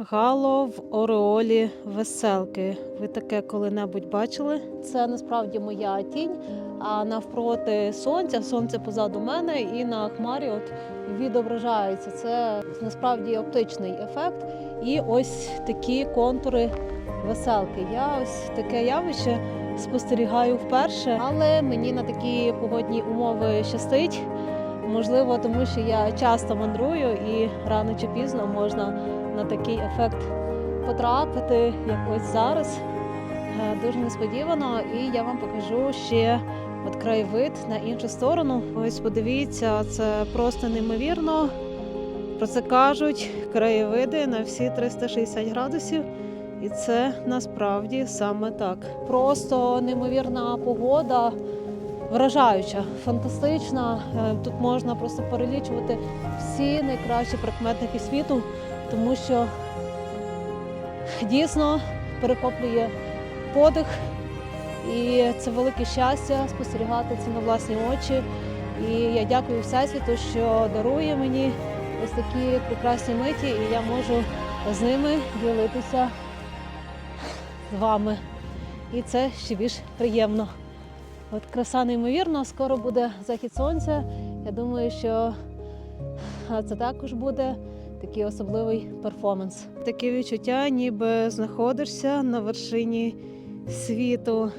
Гало в ореолі веселки. Ви таке коли-небудь бачили? Це насправді моя тінь. А навпроти сонця, сонце позаду мене, і на хмарі от відображається. Це насправді оптичний ефект. І ось такі контури веселки. Я ось таке явище спостерігаю вперше, але мені на такі погодні умови щастить. Можливо, тому що я часто мандрую і рано чи пізно можна на такий ефект потрапити, як ось зараз. Е, Дуже несподівано, і я вам покажу ще от краєвид на іншу сторону. Ось подивіться, це просто неймовірно. Про це кажуть краєвиди на всі 360 градусів. І це насправді саме так. Просто неймовірна погода, вражаюча, фантастична. Е, Тут можна просто перелічувати всі найкращі прикметники світу, тому що дійсно перехоплює подих, і це велике щастя спостерігати це на власні очі. І я дякую Всесвіту, що дарує мені ось такі прекрасні миті, і я можу з ними ділитися з вами. І це ще більш приємно. От краса неймовірна, скоро буде захід сонця. Я думаю, що це також буде такий особливий перформанс. Таке відчуття, ніби знаходишся на вершині світу.